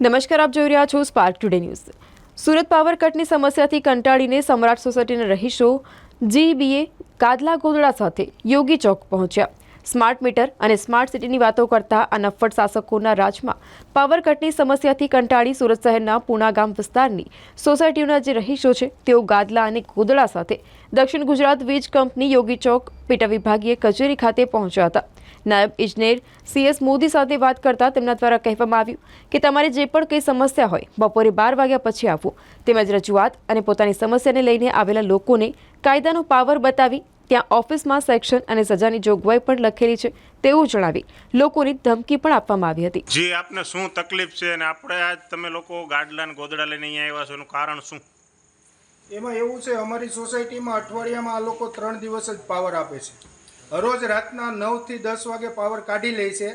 નમસ્કાર, આપ જોઈ રહ્યા છો Spark Today News Surat power કટની સમસ્યાથી કંટાળીને સમ્રાટ સોસાયટીના રહીશો જીબીએ કાદલા ગોદડા સાથે યોગી ચોક પહોંચ્યા. સ્માર્ટ મીટર અને સ્માર્ટ સિટીની વાતો કરતા આ નફ્ફટ શાસકોના રાજમાં પાવર કટની સમસ્યાથી કંટાળી સુરત શહેરના પૂણા ગામ વિસ્તારની સોસાયટીઓના જે રહીશો છે, તેઓ ગાદલા અને ગોદડા સાથે દક્ષિણ ગુજરાત વીજ કંપની યોગી ચોક પેટા વિભાગીય કચેરી ખાતે પહોંચ્યા હતા. નાયબ ઇજનેર સીએસ મોદી સાથે વાત કરતા તેમના દ્વારા કહેવામાં આવ્યું કે તમારે જે પણ કંઈ સમસ્યા હોય બપોરે બાર વાગ્યા પછી આપવું તેમજ રજૂઆત અને પોતાની સમસ્યાને લઈને આવેલા લોકોને કાયદાનો પાવર બતાવી ત્યાં ઓફિસમાં સેક્શન અને સજાની જોગવાઈ પણ લખેલી છે તેવું જણાવી લોકોની ધમકી પણ આપવામાં આવી હતી. જે આપને શું તકલીફ છે અને આપણે આજ તમે લોકો ગાડલા ગોદડા લઈને અહીંયા આવ્યા છો એનું કારણ શું? એમાં એવું છે અમારી સોસાયટીમાં અઠવાડિયામાં આ લોકો ત્રણ દિવસ જ પાવર આપે છે. રોજ રાતના નવથી દસ વાગે પાવર કાઢી લે છે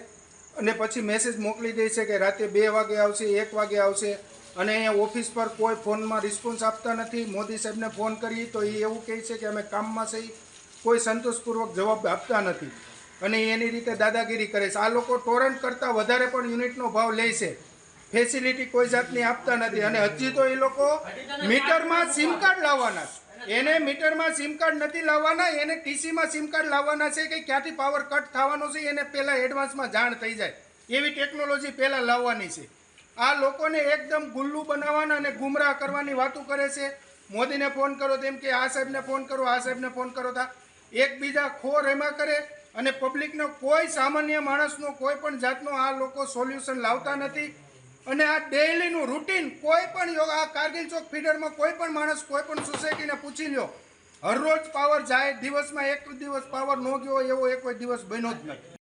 અને પછી મેસેજ મોકલી દે છે કે રાતે બે વાગે આવશે, એક વાગે આવશે અને અહીંયા ઓફિસ પર કોઈ ફોનમાં રિસ્પોન્સ આપતા નથી. મોદી સાહેબને ફોન કરીએ તો એ એવું કહે છે કે અમે કામમાં છે કોઈ સંતોષપૂર્વક જવાબ આપતા નથી. અને એની રીતે દાદાગીરી કરે છે. આ લોકો ટોરન્ટ કરતાં વધારે પણ યુનિટનો ભાવ લે છે. ફેસિલિટી કોઈ જાતની આપતા નથી. અને હજી તો એ લોકો મીટરમાં સિમ કાર્ડ લાવવાના છે. એને મીટરમાં સિમ કાર્ડ નથી લાવવાના, એને ટીસીમાં સિમ કાર્ડ લાવવાના છે કે ક્યાંથી પાવર કટ થવાનો છે, એને પહેલાં એડવાન્સમાં જાણ થઈ જાય. એવી ટેકનોલોજી પહેલાં લાવવાની છે. આ લોકોને એકદમ ગુલ્લુ બનાવવાના અને ગુમરાહ કરવાની વાતો કરે છે. મોદીને ફોન કરો તેમ કે આ સાહેબને ફોન કરો, આ સાહેબને ફોન કરો તા. એકબીજા ખોર એમાં કરે અને પબ્લિકનો કોઈ સામાન્ય માણસનો કોઈ પણ જાતનો આ લોકો સોલ્યુશન લાવતા નથી. અને આ ડેઇલીનું રૂટીન કોઈ પણ યોગ આ કારગિલ ચોક ફીડરમાં કોઈ પણ માણસ કોઈ પણ સોસાયટીને પૂછી લ્યો હરરોજ પાવર જાય, દિવસમાં એક દિવસ પાવર ન ગયો એવો એક દિવસ બન્યો જ નથી.